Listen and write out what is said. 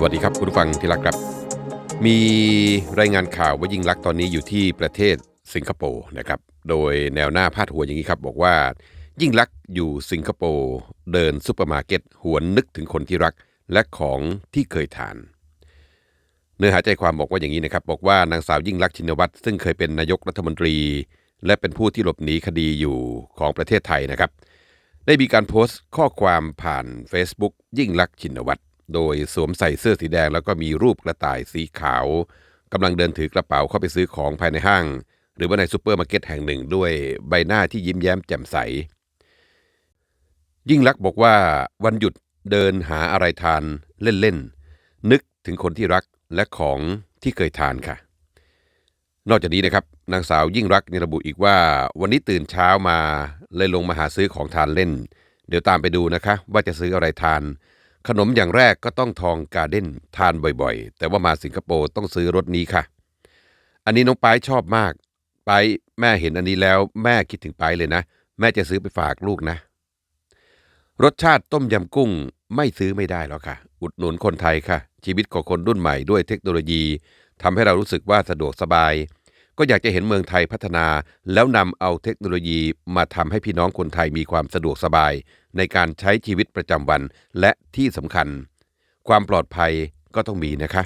สวัสดีครับคุณผู้ฟังที่รักครับ มีรายงานข่าวว่ายิ่งลักษณ์ตอนนี้อยู่ที่ประเทศสิงคโปร์นะครับ โดยแนวหน้าพาดหัวอย่างนี้ครับ บอกว่า ยิ่งลักษณ์อยู่สิงคโปร์เดินซุปเปอร์มาร์เก็ตหวนนึกถึงคนที่รักและของที่เคยทาน เนื้อหาใจความบอกว่าอย่างนี้นะครับ บอกว่านางสาวยิ่งลักษณ์ชินวัตรซึ่งเคยเป็นนายกรัฐมนตรี และเป็นผู้ที่หลบหนีคดีอยู่ของประเทศไทยนะครับ ได้มีการโพสต์ข้อความผ่าน Facebook ยิ่งลักษณ์ชินวัตร โดยสวมใส่เสื้อสีแดงแล้วก็มีรูปกระต่ายสีขาวกำลังเดินถือกระเป๋าเข้าไปซื้อของภายในห้าง หรือว่าในซูเปอร์มาร์เก็ตแห่งหนึ่งด้วยใบหน้าที่ยิ้มแย้มแจ่มใส ยิ่งลักษณ์บอกว่าวันหยุดเดินหาอะไรทานเล่นๆนึกถึงคนที่รักและของที่เคยทานค่ะ นอกจากนี้นะครับนางสาวยิ่งรักษณ์ยังระบุอีกว่า วันนี้ตื่นเช้ามาเลยลงมาหาซื้อของทานเล่น เดี๋ยวตามไปดูนะคะ ว่าจะซื้ออะไรทาน ขนมอย่างแรกก็ต้องทองการ์เด้นทานบ่อยๆ แต่ว่ามาสิงคโปร์ต้องซื้อรสนี้ค่ะ อันนี้น้องป้ายชอบมากป้ายแม่เห็นอันนี้แล้วแม่คิดถึงป้ายเลยนะ แม่จะซื้อไปฝากลูกนะ รสชาติต้มยำกุ้งไม่ซื้อไม่ได้หรอกค่ะ อุดหนุนคนไทยค่ะ ชีวิตของคนรุ่นใหม่ด้วยเทคโนโลยีทำให้เรารู้สึกว่าสะดวกสบาย ก็อยากจะเห็นเมืองไทยพัฒนา แล้วนำเอาเทคโนโลยีมาทำให้พี่น้องคนไทยมีความสะดวกสบาย ในการใช้ชีวิตประจำวัน และที่สำคัญ ความปลอดภัยก็ต้องมีนะคะ